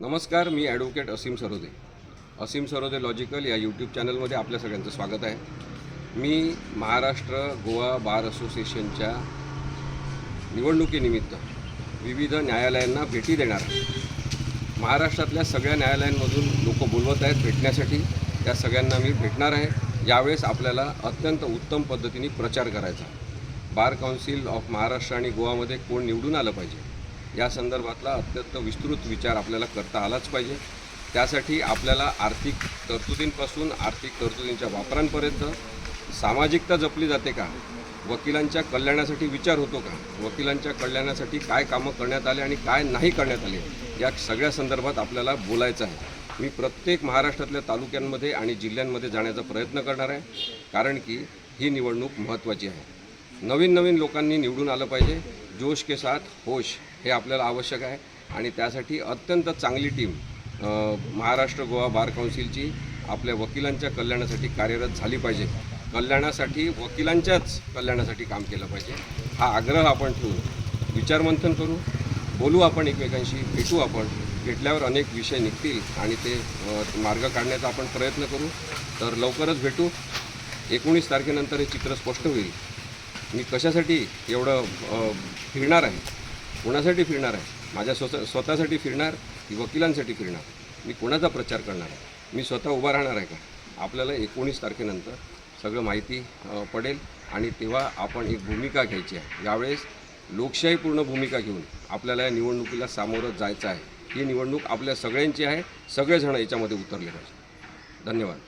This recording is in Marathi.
नमस्कार मी ॲडव्होकेट असीम सरोदे. असीम सरोदे लॉजिकल या यूट्यूब चॅनलमध्ये आपल्या सगळ्यांचं स्वागत आहे. मी महाराष्ट्र गोवा बार असोसिएशनच्या निवडणुकीनिमित्त विविध न्यायालयांना भेटी देणार आहे. महाराष्ट्रातल्या सगळ्या न्यायालयांमधून लोक बोलवत आहेत भेटण्यासाठी. त्या सगळ्यांना मी भेटणार आहे. यावेळेस आपल्याला अत्यंत उत्तम पद्धतीने प्रचार करायचा बार काउन्सिल ऑफ महाराष्ट्र आणि गोवामध्ये कोण निवडून आलं पाहिजे? या संदर्भातला अत्यंत विस्तृत विचार आपल्याला करता आलाच पाहिजे. त्यासाठी आपल्याला आर्थिक तरतुदींपासून आर्थिक तरतुदींच्या वापरांपर्यंत सामाजिकता जपली जाते का? वकिलांच्या कल्याणासाठी विचार होतो का? वकिलांच्या कल्याणासाठी काय कामं करण्यात आले आणि काय नाही करण्यात आले? या सगळ्या संदर्भात आपल्याला बोलायचं आहे. मी प्रत्येक महाराष्ट्रातल्या तालुक्यांमध्ये आणि जिल्ह्यांमध्ये जाण्याचा प्रयत्न करणार आहे कारण की ही निवडणूक महत्त्वाची आहे. नवीन नवीन लोकांनी निवडून आलं पाहिजे. जोश के साथ होश हे आपल्याला आवश्यक आहे. आणि त्यासाठी अत्यंत चांगली टीम महाराष्ट्र गोवा बार काउन्सिलची आपल्या वकिलांच्या कल्याणासाठी कार्यरत झाली पाहिजे. कल्याणासाठी वकिलांच्याच कल्याणासाठी काम केलं पाहिजे. हा आग्रह आपण ठेवू. विचारमंथन करू. बोलू आपण एकमेकांशी भेटू आपण. भेटल्यावर अनेक विषय निघतील आणि ते मार्ग काढण्याचा आपण प्रयत्न करू. तर लवकरच भेटू. एकोणीस तारखेनंतर हे चित्र स्पष्ट होईल. मी कशासाठी एवढं फिरणार आहे? कोणासाठी फिरणार आहे? माझ्या स्वतः स्वतःसाठी फिरणार की वकिलांसाठी फिरणार? मी कोणाचा प्रचार करणार आहे? मी स्वतः उभा राहणार आहे का? आपल्याला एकोणीस तारखेनंतर सगळं माहिती पडेल आणि तेव्हा आपण एक भूमिका घ्यायची आहे. यावेळेस लोकशाहीपूर्ण भूमिका घेऊन आपल्याला या निवडणुकीला सामोरं जायचं आहे. ही निवडणूक आपल्या सगळ्यांची आहे. सगळेजण याच्यामध्ये उतरले पाहिजे. धन्यवाद.